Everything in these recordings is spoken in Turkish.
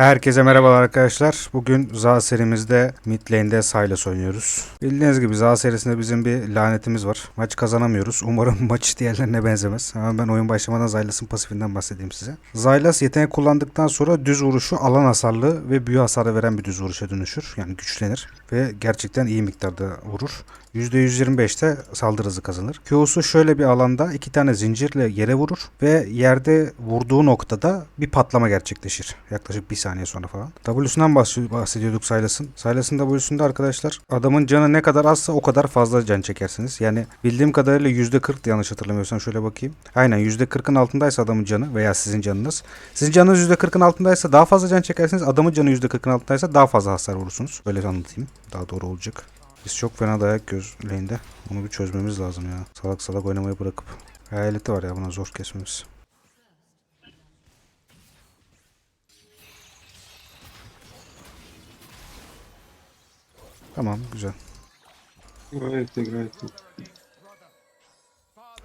Herkese merhabalar arkadaşlar. Bugün Za serimizde mid lane'de oynuyoruz. Bildiğiniz gibi Za serisinde bizim bir lanetimiz var. Maç kazanamıyoruz. Umarım maç diğerlerine benzemez. Ama ben oyun başlamadan Sylas'ın pasifinden bahsedeyim size. Sylas yetenek kullandıktan sonra düz vuruşu alan hasarlı ve büyü hasarı veren bir düz vuruşa dönüşür. Yani güçlenir ve gerçekten iyi miktarda vurur. %125'te saldırı hızı kazanır. Q'su şöyle bir alanda iki tane zincirle yere vurur ve yerde vurduğu noktada bir patlama gerçekleşir. Yaklaşık bir saniye sonra falan. W'sundan bahs- bahsediyorduk Sylas'ın. Sylas'ın W'sunda arkadaşlar adamın canı ne kadar azsa o kadar fazla can çekersiniz. Yani bildiğim kadarıyla %40 yanlış hatırlamıyorsam şöyle bakayım. Aynen %40'ın altındaysa adamın canı veya sizin canınız. Sizin canınız %40'ın altındaysa daha fazla can çekersiniz. Adamın canı %40'ın altındaysa daha fazla hasar vurursunuz. Böyle anlatayım. Daha doğru olacak. Biz çok fena dayak göz lane'de. Onu bir çözmemiz lazım ya. Salak salak oynamayı bırakıp. Hayaleti var ya buna zor kesmemiz. Tamam güzel. Gayet iyi gayet iyi.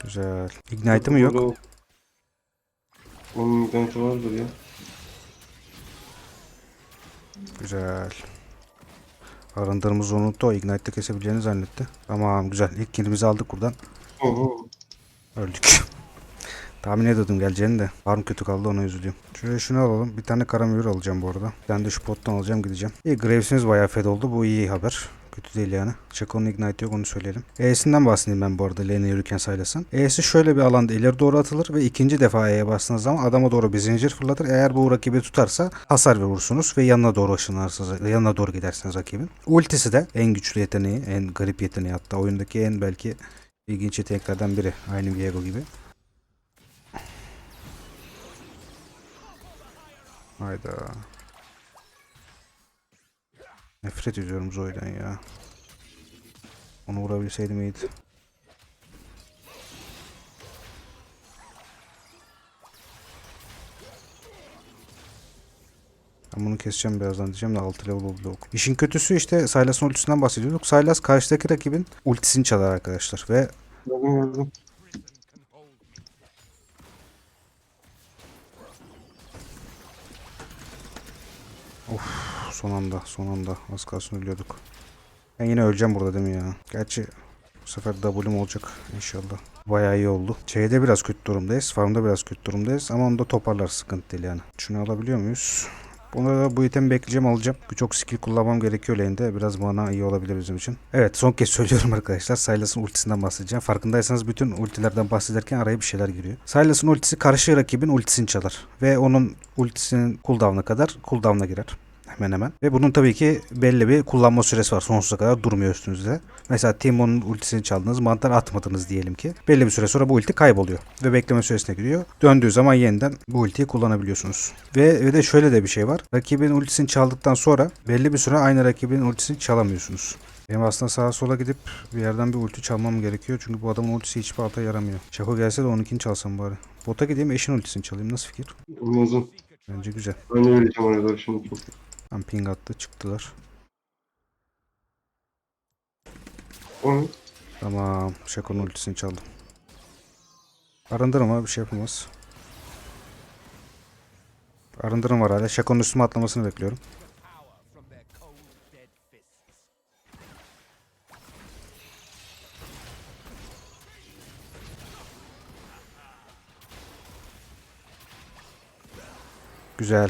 Güzel. Ignite'ım yok. Burada- Onun ignite vardır ya. Güzel. Arındırımızı unuttu. O Ignite'de kesebileceğini zannetti. Tamam güzel. İlk kilimizi aldık buradan. Öldük. Tahmin ediyordum geleceğini de. Farm kötü kaldı ona üzülüyorum. Şöyle şunu alalım. Bir tane kara mühür alacağım bu arada. Tane de şu pottan alacağım gideceğim. İyi Graves'imiz bayağı fed oldu. Bu iyi haber. Kötü değil yani. Chaco'nun Ignite yok onu söyleyelim. E'sinden bahsedeyim ben bu arada lane'e yürürken saylasın. E'si şöyle bir alanda ileri doğru atılır ve ikinci defa E'ye bastığınız zaman adama doğru bir zincir fırlatır. Eğer bu rakibi tutarsa hasar vurursunuz ve yanına doğru ışınlarsınız. Yanına doğru gidersiniz rakibin. Ultisi de en güçlü yeteneği, en garip yeteneği hatta oyundaki en belki ilginç yeteneklerden biri. Aynı Viego gibi. Hayda. Nefret ediyorum Zoe'den ya. Onu vurabilseydim iyiydi. Ben bunu keseceğim birazdan diyeceğim de 6 level oldu ok. İşin kötüsü işte Sylas'ın ultisinden bahsediyorduk. Sylas karşıdaki rakibin ultisini çalar arkadaşlar ve son anda son anda az kalsın ölüyorduk. Ben yine öleceğim burada değil mi ya? Gerçi bu sefer W'm olacak inşallah. Bayağı iyi oldu. Şeyde biraz kötü durumdayız. Farmda biraz kötü durumdayız. Ama onu da toparlar sıkıntı değil yani. Şunu alabiliyor muyuz? Buna da bu itemi bekleyeceğim alacağım. Çok skill kullanmam gerekiyor lane'de. Biraz mana iyi olabilir bizim için. Evet son kez söylüyorum arkadaşlar. Sylas'ın ultisinden bahsedeceğim. Farkındaysanız bütün ultilerden bahsederken araya bir şeyler giriyor. Sylas'ın ultisi karşı rakibin ultisini çalar. Ve onun ultisinin cooldown'a kadar cooldown'a girer hemen hemen. Ve bunun tabii ki belli bir kullanma süresi var. Sonsuza kadar durmuyor üstünüzde. Mesela Timon'un ultisini çaldınız, mantar atmadınız diyelim ki. Belli bir süre sonra bu ulti kayboluyor. Ve bekleme süresine giriyor. Döndüğü zaman yeniden bu ultiyi kullanabiliyorsunuz. Ve, ve de şöyle de bir şey var. Rakibin ultisini çaldıktan sonra belli bir süre aynı rakibin ultisini çalamıyorsunuz. Benim aslında sağa sola gidip bir yerden bir ulti çalmam gerekiyor. Çünkü bu adamın ultisi hiçbir alta yaramıyor. Çako gelse de onunkini çalsam bari. Bota gideyim eşin ultisini çalayım. Nasıl fikir? Anladım. Bence güzel. Ben de oraya doğru şimdi. Tam ping attı çıktılar. Onu. Tamam. Şako'nun ultisini çaldım. Arındırma bir şey yapamaz. Arındırım var hala. Şako'nun üstüme atlamasını bekliyorum. Güzel.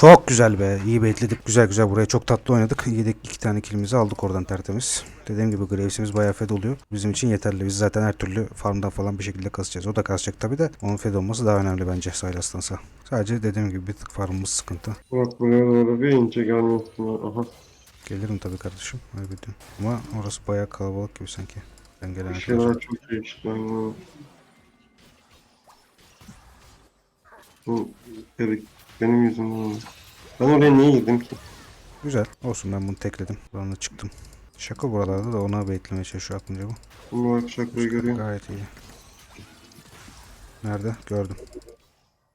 Çok güzel be. İyi bekledik. Güzel güzel buraya çok tatlı oynadık. Yedik iki tane kilimizi aldık oradan tertemiz. Dediğim gibi Graves'imiz bayağı fed oluyor. Bizim için yeterli. Biz zaten her türlü farmdan falan bir şekilde kasacağız. O da kasacak tabi de. Onun fed olması daha önemli bence Sylas'tansa. Sadece dediğim gibi bir tık farmımız sıkıntı. Bak buraya doğru bir ince gelmiyorsun. Aha. Gelirim tabi kardeşim. Öyle. Ama orası bayağı kalabalık gibi sanki. Ben gelene kadar. çok değişti. Bu dedik benim yüzümden oldu. Ben oraya niye girdim ki? Güzel. Olsun ben bunu tekledim. Da çıktım. Şaka buralarda da ona beklemeye çalışıyor aklımca bu. Bunu bak şakayı görüyorum. Gayet iyi. Nerede? Gördüm.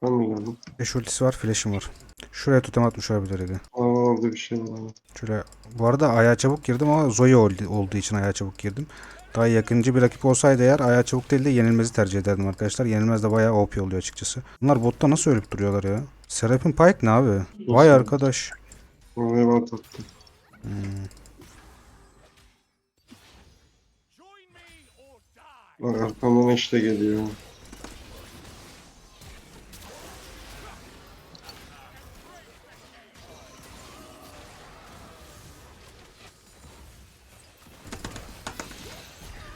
Ben mi geldim? 5 ultisi var, flash'im var. Şuraya totem atmış olabilir Ege. Aa orada bir şey var. Şöyle bu arada ayağa çabuk girdim ama Zoe oldu- olduğu için ayağa çabuk girdim. Daha yakıncı bir rakip olsaydı eğer ayağa çabuk değil de yenilmezi tercih ederdim arkadaşlar. Yenilmez de bayağı OP oluyor açıkçası. Bunlar botta nasıl ölüp duruyorlar ya? Serap'in Pike ne abi? Vay arkadaş. Oraya bant attım. Bak arkamdan işte geliyor.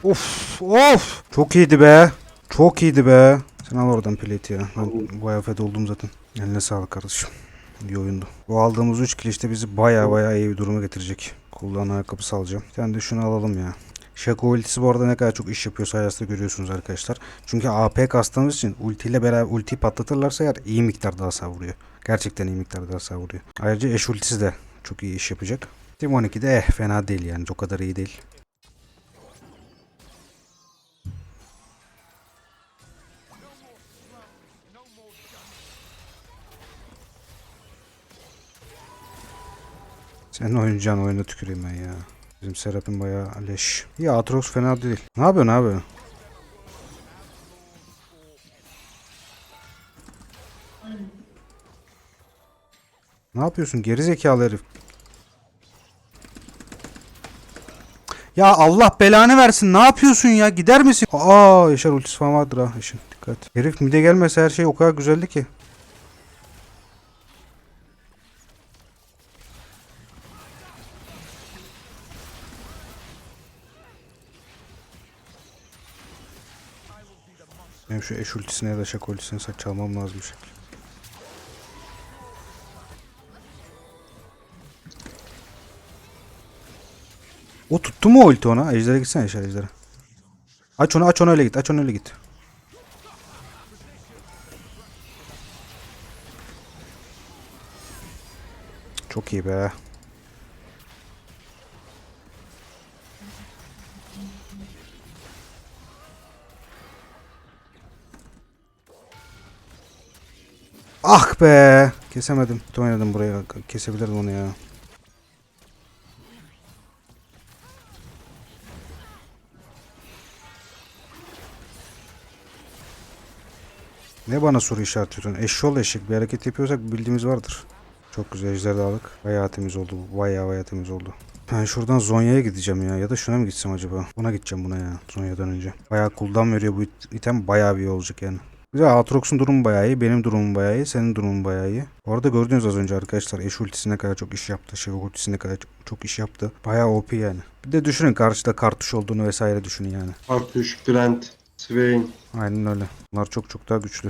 Of of. Çok iyiydi be. Çok iyiydi be. Sen al oradan plate ya. Ben bayağı fed oldum zaten. Eline sağlık kardeşim. İyi oyundu. Bu aldığımız 3 kill işte bizi baya baya iyi bir duruma getirecek. Kullanılan ayakkabısı alacağım. Tane de şunu alalım ya. Şaka ultisi bu arada ne kadar çok iş yapıyor sayesinde görüyorsunuz arkadaşlar. Çünkü AP kastığımız için ultiyle beraber ultiyi patlatırlarsa eğer iyi miktarda hasar vuruyor. Gerçekten iyi miktarda hasar vuruyor. Ayrıca eş ultisi de çok iyi iş yapacak. Team 12'de eh fena değil yani. O kadar iyi değil. Senin oynayacağın oyuna tüküreyim ben ya. Bizim Serap'in bayağı leş. Ya Atrox fena değil. Ne yapıyorsun abi? Ne yapıyorsun geri zekalı herif? Ya Allah belanı versin. Ne yapıyorsun ya? Gider misin? Aa Yaşar ultisi falan vardır ha. Yaşar dikkat. Herif mide gelmese her şey o kadar güzeldi ki. Benim şu eş ultisine ya da şak ultisine saç çalmam lazım bir şekilde. O tuttu mu o ulti ona? Ejder'e gitsene Ejder Ejder'e. Aç onu aç onu öyle git aç onu öyle git. Çok iyi be. Ah be. Kesemedim. Kötü oynadım buraya. Kesebilirdim onu ya. Ne bana soru işaretiyorsun? Eşşol eşek bir hareket yapıyorsak bildiğimiz vardır. Çok güzel ejder de aldık. Bayağı temiz oldu. Bayağı bayağı temiz oldu. Ben şuradan Zonya'ya gideceğim ya. Ya da şuna mı gitsem acaba? Buna gideceğim buna ya. Zonya'dan önce. Bayağı cooldown veriyor bu it- item. Bayağı bir iyi olacak yani. De Aatrox'un durumu bayağı iyi. Benim durumum bayağı iyi. Senin durumun bayağı iyi. Bu arada gördünüz az önce arkadaşlar. Eş ultisi ne kadar çok iş yaptı. Şey ultisi ne kadar çok, çok iş yaptı. Bayağı OP yani. Bir de düşünün karşıda kartuş olduğunu vesaire düşünün yani. Artuş, Brent, Swain. Aynen öyle. Bunlar çok çok daha güçlü.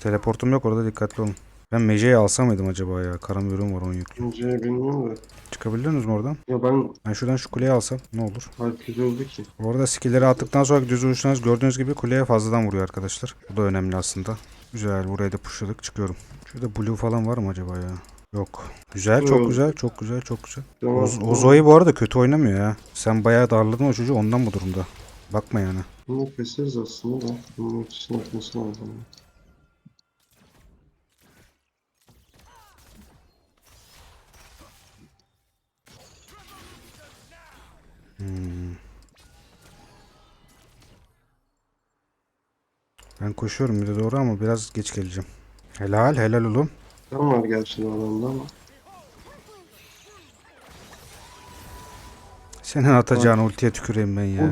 Teleportum yok orada dikkatli olun. Ben Mece'yi alsam mıydım acaba ya? Karamürüm var 10 yüklü. İkinci bilmiyorum da. Çıkabildiniz mi oradan? Ya ben Ben şuradan şu kuleyi alsam ne olur? herkes oldu ki. Bu arada skill'leri attıktan sonra düz vuruşlarınız gördüğünüz gibi kuleye fazladan vuruyor arkadaşlar. Bu da önemli aslında. Güzel buraya da pushladık çıkıyorum. Şurada blue falan var mı acaba ya? Yok. Güzel çok güzel çok güzel çok güzel. Tamam, O, o Zoe bu arada kötü oynamıyor ya. Sen bayağı darladın o çocuğu ondan bu durumda. Bakma yani. Bunu keseriz aslında da. Bunun ötesini atması lazım. Ben koşuyorum bir de doğru ama biraz geç geleceğim. Helal helal oğlum. Tam var gerçi de adamda ama. Senin atacağın ultiye tüküreyim ben ya.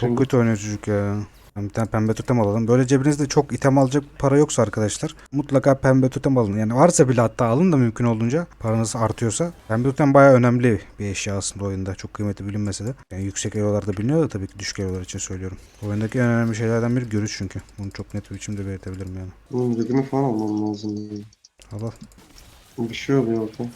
Çok kötü oynuyor çocuk ya. Bir tane pembe totem alalım. Böyle cebinizde çok item alacak para yoksa arkadaşlar mutlaka pembe totem alın. Yani varsa bile hatta alın da mümkün olduğunca paranız artıyorsa. Pembe totem bayağı önemli bir eşya aslında oyunda. Çok kıymeti bilinmese de. Yani yüksek elolarda biliniyor da tabii ki düşük elolar için söylüyorum. Oyundaki en önemli şeylerden biri görüş çünkü. Bunu çok net bir biçimde belirtebilirim yani. Bunun falan almam lazım. Yani. Al al. Bir şey oluyor orada.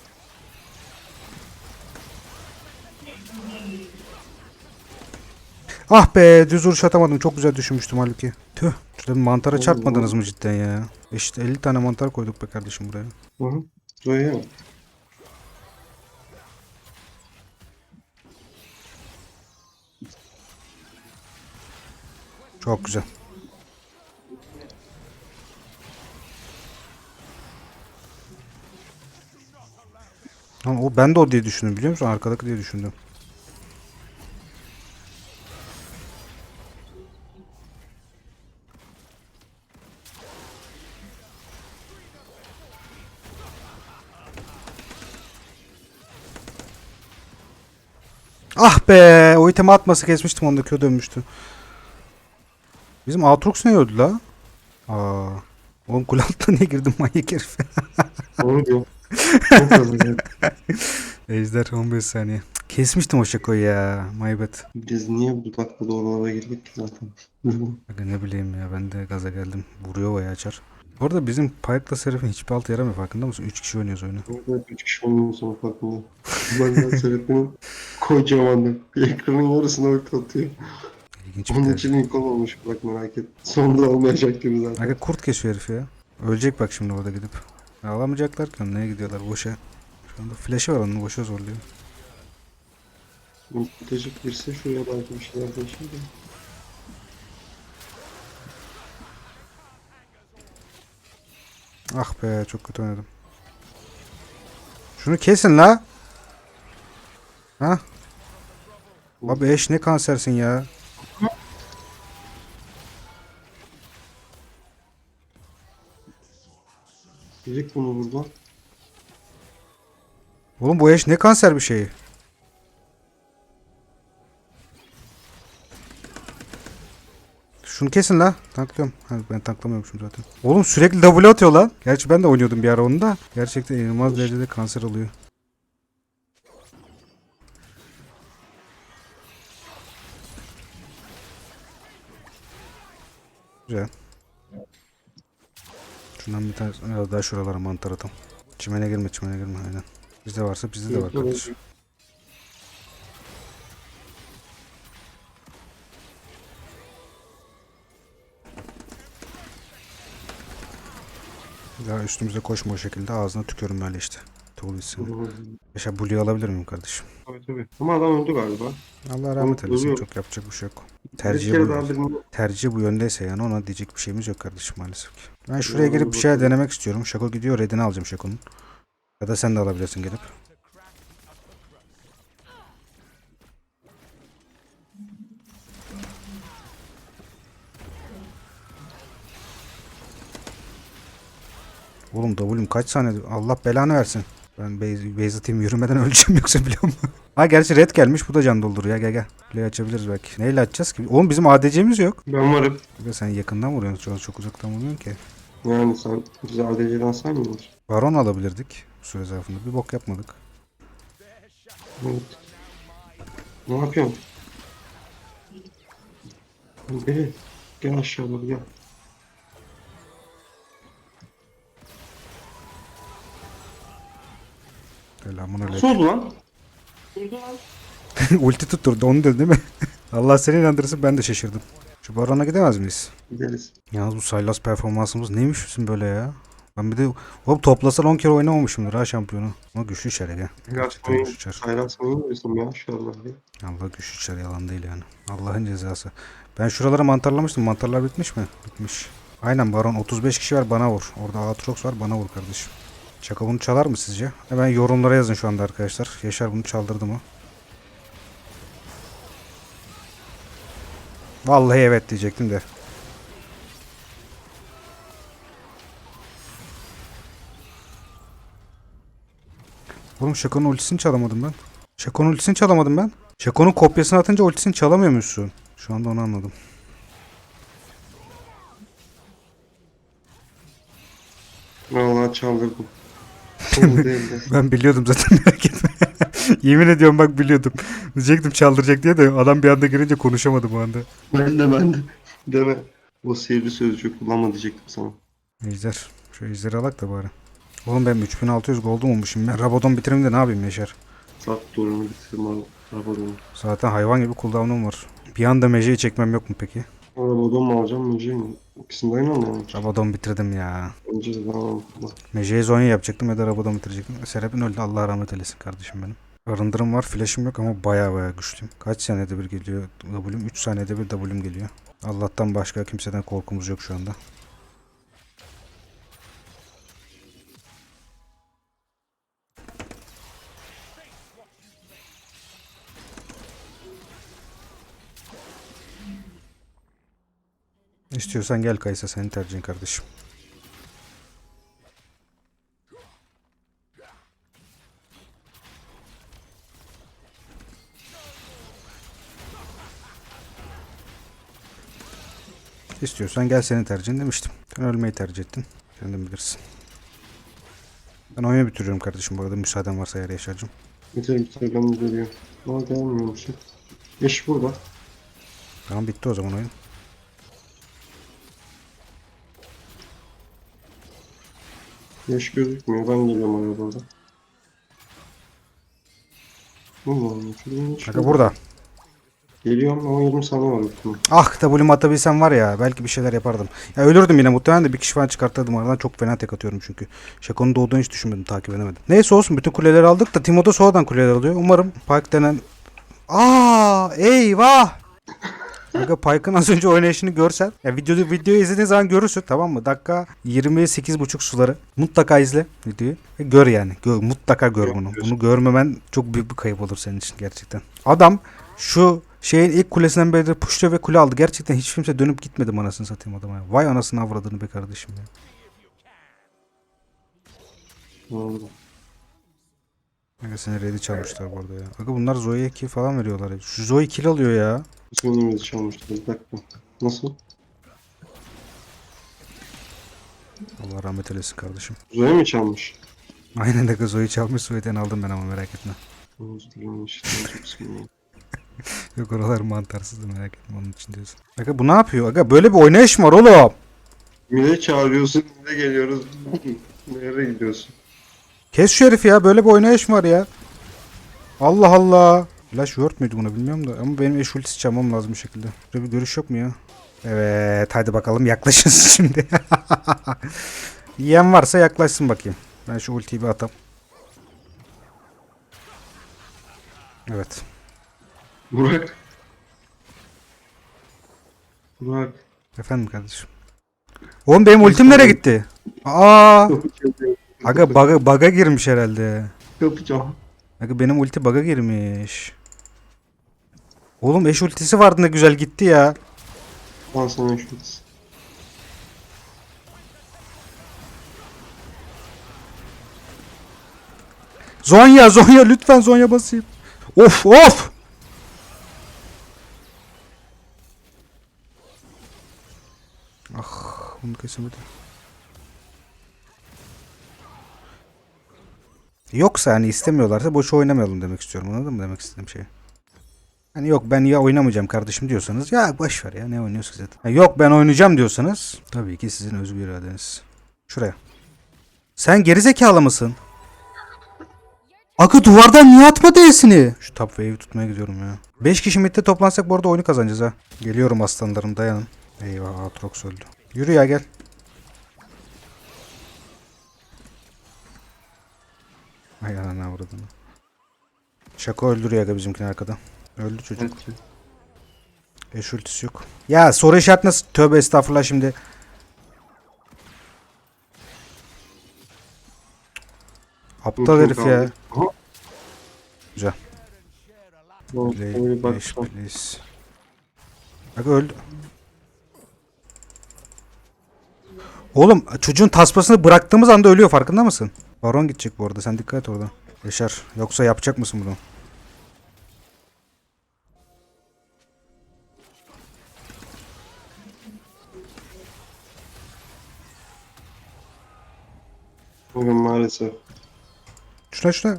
Ah be düz vuruş atamadım. Çok güzel düşünmüştüm halbuki. Tüh. Şurada mantara çarpmadınız mı cidden ya? İşte 50 tane mantar koyduk be kardeşim buraya. Hı hı. Mi? Çok güzel. Lan o ben de o diye düşündüm biliyor musun? Arkadaki diye düşündüm. Ah be! O itemi atması kesmiştim onda kö dönmüştü. Bizim Aatrox ne öldü la? Aa. Oğlum kul altına niye girdim manyak herif? Doğru diyor. Çok. Ejder 15 saniye. Kesmiştim o şakoyu ya. My bad. Biz niye bu dakikada oralara girdik ki zaten? Ne bileyim ya ben de gaza geldim. Vuruyor bayağı açar. Bu arada bizim Pyke'la Seraph'in hiçbir altı yaramıyor farkında mısın? 3 kişi oynuyoruz oyunu. Orada üç kişi olmuyor sonra farkında. Benden Serap'in kocamanı. Bir ekranın yarısına orta atıyor. İlginç Onun için ilk olmamış bak merak et. Sonunda olmayacak gibi zaten. Aga kurt kesiyor herif ya. Ölecek bak şimdi orada gidip. Ya alamayacaklar ki. Neye gidiyorlar boşa. Şu anda flash'ı var onun boşa zorluyor. Mutlucuk girse şuraya belki bir şeyler değişir de. Ah be çok kötü oynadım. Şunu kesin la. Ha? Abi eş ne kansersin ya. Direkt bunu buradan. Oğlum bu eş ne kanser bir şey. Şunu kesin la. Tanklıyorum. Ha, ben tanklamıyormuşum zaten. Oğlum sürekli W atıyor lan. Gerçi ben de oynuyordum bir ara onu da. Gerçekten inanılmaz derecede kanser oluyor. Şundan bir tane biraz daha şuralara mantar atalım. Çimene girme çimene girme aynen. Bizde varsa bizde de var kardeşim. Daha üstümüze koşma o şekilde ağzına tükürüm böyle işte. Tuğlisini. Yaşa Blue'yu alabilir miyim kardeşim? Tabii tabii. Ama adam öldü galiba. Allah rahmet eylesin. Çok yapacak bir şey yok. Kere bu, birini tercihi bu yöndeyse yani ona diyecek bir şeyimiz yok kardeşim maalesef ki. Ben şuraya girip bir şeyler denemek istiyorum. Şako gidiyor redini alacağım Şako'nun. Ya da sen de alabilirsin gelip. Oğlum W'm kaç saniye? Allah belanı versin. Ben base, base atayım yürümeden öleceğim yoksa biliyor musun? ha gerçi red gelmiş bu da can dolduruyor ya gel gel. Play açabiliriz belki. Neyle açacağız ki? Oğlum bizim ADC'miz yok. ben varım. De sen yakından vuruyorsun an çok uzaktan vuruyorsun ki. Yani sen bizi ADC'den saymıyorsun. Baron alabilirdik bu süre zarfında. Bir bok yapmadık. Evet. Ne yapıyorsun? Evet. Gel aşağı doğru gel. Selamun Nasıl aleyküm. oldu lan? Ulti tutturdu onu dedi değil mi? Allah seni inandırsın ben de şaşırdım. Şu Baron'a gidemez miyiz? Gideriz. Yalnız bu Sylas performansımız neymiş bizim böyle ya? Ben bir de hop toplasan 10 kere oynamamışımdır ha şampiyonu. Ama güçlü içeri gel. Gerçekten Saylas güçlü içeri. Saylas mı diyorsun maşallah ya. Allah güçlü içeri yalan değil yani. Allah'ın cezası. Ben şuralara mantarlamıştım. Mantarlar bitmiş mi? Bitmiş. Aynen Baron 35 kişi var bana vur. Orada Aatrox var bana vur kardeşim. Şaka bunu çalar mı sizce? Hemen yorumlara yazın şu anda arkadaşlar. Yaşar bunu çaldırdı mı? Vallahi evet diyecektim de. Oğlum Şako'nun ultisini çalamadım ben. Şako'nun ultisini çalamadım ben. Şako'nun kopyasını atınca ultisini çalamıyor musun? Şu anda onu anladım. Vallahi çaldırdım. Değildi. Ben biliyordum zaten merak etme. Yemin ediyorum bak biliyordum. Diyecektim çaldıracak diye de adam bir anda girince konuşamadım o anda. ben de ben de. Deme. O sihirli sözcüğü kullanma diyecektim sana. Ejder. Şu ejderi alak da bari. Oğlum ben 3600 gold'um olmuşum. Ben Rabadon bitireyim de ne yapayım Yaşar? Sat doğrunu bitirdim abi. Arabadan. Zaten hayvan gibi cooldown'um var. Bir anda Meje'yi çekmem yok mu peki? Arabadan mı alacağım Mece mi? İkisini de aynı anda mı? Rabadon bitirdim ya. Önce de tamam. Meje'ye Zonya yapacaktım ya da Rabadon bitirecektim. Serap'in öldü Allah rahmet eylesin kardeşim benim. Arındırım var, flash'ım yok ama baya baya güçlüyüm. Kaç saniyede bir geliyor W'm? 3 saniyede bir W'm geliyor. Allah'tan başka kimseden korkumuz yok şu anda. İstiyorsan gel Kaysa senin tercihin kardeşim. İstiyorsan gel senin tercihin demiştim. Sen ölmeyi tercih ettin. Kendin bilirsin. Ben oyunu bitiriyorum kardeşim bu arada müsaaden varsa eğer Yaşar'cığım. Bitir bitir ben de görüyorum. Ama gelmiyormuşum. İş burada. Tamam bitti o zaman oyun. Eş gözükmüyor. Ben geliyorum oraya. Allah'ım. Kanka yok. burada. Geliyorum ama 20 saniye var. Bittim. Ah W'mu atabilsem var ya belki bir şeyler yapardım. Ya ölürdüm yine muhtemelen de bir kişi falan çıkartırdım aradan çok fena tek atıyorum çünkü. Şakonun doğduğunu hiç düşünmedim takip edemedim. Neyse olsun bütün kuleleri aldık da Timo da sonradan kuleler alıyor. Umarım Pike denen... Aa eyvah! Kanka Pike'ın az önce oynayışını görsen. Ya videoyu, videoyu izlediğin zaman görürsün tamam mı? Dakika 28.5 suları. Mutlaka izle videoyu. Ve gör yani. Gör, mutlaka gör bunu. Bunu görmemen çok büyük bir kayıp olur senin için gerçekten. Adam şu şeyin ilk kulesinden beri puşta ve kule aldı. Gerçekten hiç kimse dönüp gitmedi anasını satayım adama. ya. Vay anasını avradını be kardeşim ya. Ne oldu? Kanka seni ready çalmışlar bu arada ya. Kanka bunlar Zoe'ye kill falan veriyorlar. ya. Şu Zoe kill alıyor ya. Sönümüzü çalmıştı. Bir dakika. Nasıl? Allah rahmet eylesin kardeşim. Zoe mi çalmış? Aynen de Zoe'yi çalmış Zoe'den aldım ben ama merak etme. Yok oralar mantarsız da merak etme onun için diyorsun. Aga bu ne yapıyor? Aga böyle bir oynayış mı var oğlum? Mide çağırıyorsun, mide geliyoruz. Nereye gidiyorsun? Kes şu herifi ya böyle bir oynayış mı var ya? Allah Allah. Flash word müydü bunu bilmiyorum da ama benim eş ultisi çalmam lazım bir şekilde. Burada bir görüş yok mu ya? Evet hadi bakalım yaklaşın şimdi. Yiyen varsa yaklaşsın bakayım. Ben şu ultiyi bir atam. Evet. Burak. Burak. Efendim kardeşim. Oğlum benim ultim nereye gitti? Aa, Kapı aga baga, baga girmiş herhalde. Kapacağım. Aga benim ulti baga girmiş. Oğlum eş ultisi vardı ne güzel gitti ya. Al sana şu. Zonya Zonya lütfen Zonya basayım. Of of. Ah bunu kesemedim. Yoksa hani istemiyorlarsa boş oynamayalım demek istiyorum. Anladın mı demek istediğim şey? Hani yok ben ya oynamayacağım kardeşim diyorsanız ya boş ver ya ne oynuyorsun zaten. Ha, yok ben oynayacağım diyorsanız tabii ki sizin özgür iradeniz. Şuraya. Sen gerizekalı mısın? Akı duvardan niye atmadı esini? Şu top wave'i tutmaya gidiyorum ya. 5 kişi midde toplansak bu arada oyunu kazanacağız ha. Geliyorum aslanlarım dayanın. Eyvah Aatrox öldü. Yürü ya gel. Ay anana avradını. Şaka öldürüyor aga bizimkini arkada. Öldü çocuk. Eş ultisi yok. Ya soru işareti nasıl? Tövbe estağfurullah şimdi. Aptal herif ya. Güzel. Play, bak. please, please. Aga öldü. Oğlum çocuğun tasmasını bıraktığımız anda ölüyor farkında mısın? Baron gidecek bu arada sen dikkat et orada. Yaşar yoksa yapacak mısın bunu? Bugün maalesef. Şuna şuna.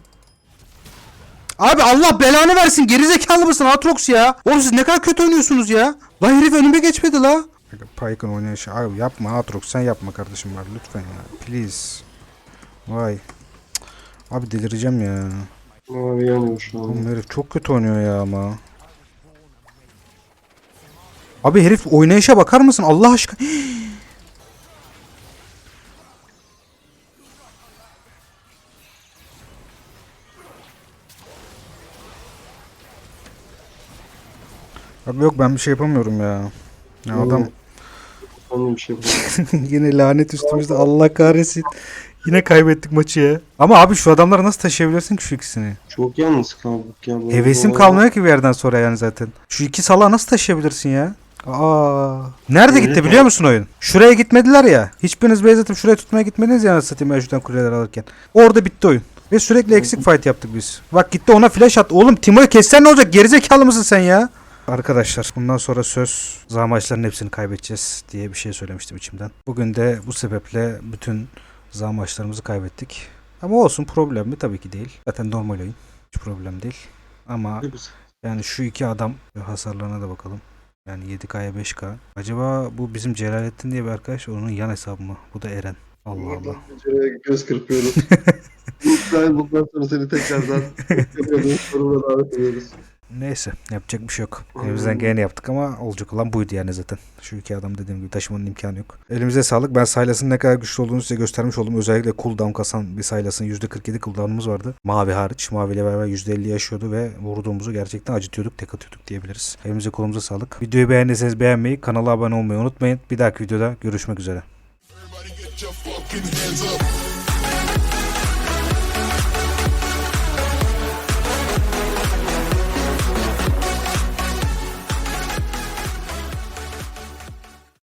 Abi Allah belanı versin gerizekalı mısın Atrox ya? Oğlum siz ne kadar kötü oynuyorsunuz ya. La herif önüme geçmedi la. Pyke'ın oynayışı. Abi yapma Atrox sen yapma kardeşim var lütfen ya. Please. Vay. Abi delireceğim ya. Mavi yanıyor şu an. Oğlum herif çok kötü oynuyor ya ama. Abi herif oynayışa bakar mısın Allah aşkına? Abi yok ben bir şey yapamıyorum ya. Ya adam Ben bir şey yine lanet üstümüzde Allah kahretsin. Yine kaybettik maçı ya. Ama abi şu adamları nasıl taşıyabilirsin ki şu ikisini? Çok yalnız kaldık ya. Böyle Hevesim olay- kalmıyor ki bir yerden sonra yani zaten. Şu iki salağı nasıl taşıyabilirsin ya? Aa. Nerede Öyle gitti mi? biliyor musun oyun? Şuraya gitmediler ya. Hiçbiriniz atıp şuraya tutmaya gitmediniz ya anasını satayım Ejder'den kuleler alırken. Orada bitti oyun. Ve sürekli eksik fight yaptık biz. Bak gitti ona flash attı. Oğlum Timo'yu kessen ne olacak? Gerizekalı mısın sen ya? Arkadaşlar bundan sonra söz za maçların hepsini kaybedeceğiz diye bir şey söylemiştim içimden. Bugün de bu sebeple bütün za maçlarımızı kaybettik. Ama olsun problem mi? Tabii ki değil. Zaten normal oyun. Hiç problem değil. Ama yani şu iki adam hasarlarına da bakalım. Yani 7K'ya 5K. Acaba bu bizim Celalettin diye bir arkadaş onun yan hesabı mı? Bu da Eren. Allah Allah. Göz kırpıyoruz. Bundan sonra seni tekrardan soruna davet ediyoruz. Neyse yapacak bir şey yok. Aynen. Elimizden geleni yaptık ama olacak olan buydu yani zaten. Şu iki adam dediğim gibi taşımanın imkanı yok. Elimize sağlık. Ben Sylas'ın ne kadar güçlü olduğunu size göstermiş oldum. Özellikle cooldown kasan bir Sylas'ın %47 cooldown'umuz vardı. Mavi hariç. Maviyle beraber %50 yaşıyordu ve vurduğumuzu gerçekten acıtıyorduk. Tek atıyorduk diyebiliriz. Elimize kolumuza sağlık. Videoyu beğendiyseniz beğenmeyi, kanala abone olmayı unutmayın. Bir dahaki videoda görüşmek üzere.